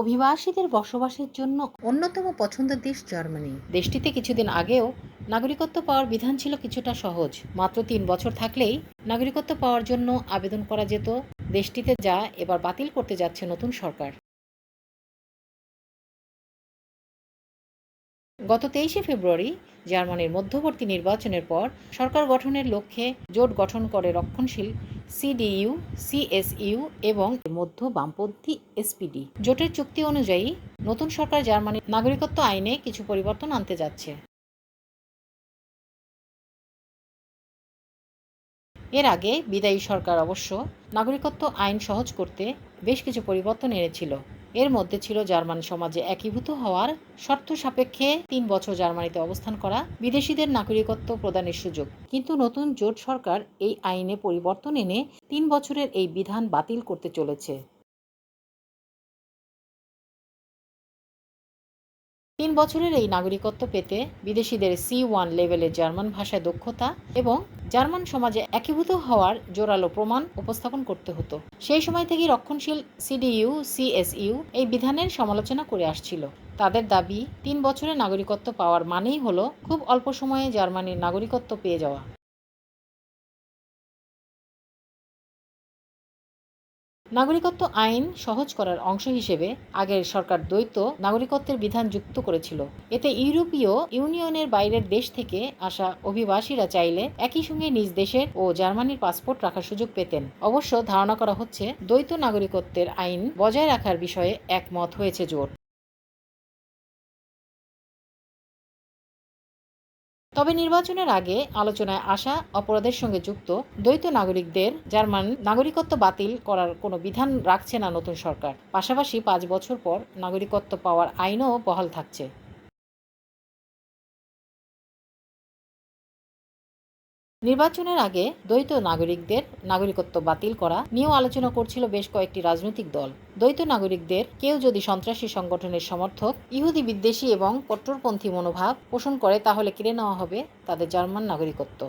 অভিবাসীদের বসবাসের জন্য অন্যতম পছন্দের দেশ জার্মানি। দেশটিতে কিছুদিন আগেও নাগরিকত্ব পাওয়ার বিধান ছিল কিছুটা সহজ। মাত্র তিন বছর থাকলেই নাগরিকত্ব পাওয়ার জন্য আবেদন করা যেত। দেশটিতে যা এবার বাতিল করতে যাচ্ছে নতুন সরকার। গত তেইশে ফেব্রুয়ারি জার্মানির মধ্যবর্তী নির্বাচনের পর সরকার গঠনের লক্ষ্যে জোট গঠন করে রক্ষণশীল সিডিইউ, সিএসইউ এবং মধ্য বামপন্থী এসপিডি। জোটের চুক্তি অনুযায়ী নতুন সরকার জার্মানির নাগরিকত্ব আইনে কিছু পরিবর্তন আনতে যাচ্ছে। এর আগে বিদায়ী সরকার অবশ্য নাগরিকত্ব আইন সহজ করতে বেশ কিছু পরিবর্তন এনেছিল। এর মধ্যে ছিল জার্মান সমাজে একীভূত হওয়ার শর্ত সাপেক্ষে তিন বছর জার্মানিতে অবস্থান করা বিদেশিদের নাগরিকত্ব প্রদানের সুযোগ। কিন্তু নতুন জোট সরকার এই আইনে পরিবর্তন এনে তিন বছরের এই বিধান বাতিল করতে চলেছে। তিন বছরের এই নাগরিকত্ব পেতে বিদেশিদের সি ওয়ান লেভেলের জার্মান ভাষায় দক্ষতা এবং জার্মান সমাজে একীভূত হওয়ার জোরালো প্রমাণ উপস্থাপন করতে হতো। সেই সময় থেকে রক্ষণশীল সিডিইউ সিএসইউ এই বিধানের সমালোচনা করে আসছিল। তাদের দাবি, তিন বছরের নাগরিকত্ব পাওয়ার মানেই হলো খুব অল্প সময়ে জার্মানির নাগরিকত্ব পেয়ে যাওয়া। নাগরিকত্ব আইন সহজ করার অংশ হিসেবে আগের সরকার দ্বৈত নাগরিকত্বের বিধান যুক্ত করেছিল। এতে ইউরোপীয় ইউনিয়নের বাইরের দেশ থেকে আসা অভিবাসীরা চাইলে একই সঙ্গে নিজ দেশের ও জার্মানির পাসপোর্ট রাখার সুযোগ পেতেন। অবশ্য ধারণা করা হচ্ছে, দ্বৈত নাগরিকত্বের আইন বজায় রাখার বিষয়ে একমত হয়েছে জোট। তবে নির্বাচনের আগে আলোচনায় আসা অপরাধের সঙ্গে যুক্ত দ্বৈত নাগরিকদের জার্মান নাগরিকত্ব বাতিল করার কোনো বিধান রাখছে না নতুন সরকার। পাশাপাশি পাঁচ বছর পর নাগরিকত্ব পাওয়ার আইনও বহাল থাকছে। নির্বাচনের আগে দ্বৈত নাগরিকদের নাগরিকত্ব বাতিল করা নিয়েও আলোচনা করছিল বেশ কয়েকটি রাজনৈতিক দল। দ্বৈত নাগরিকদের কেউ যদি সন্ত্রাসী সংগঠনের সমর্থক, ইহুদি বিদ্বেষী এবং কট্টরপন্থী মনোভাব পোষণ করে তাহলে কেড়ে নেওয়া হবে তাদের জার্মান নাগরিকত্ব।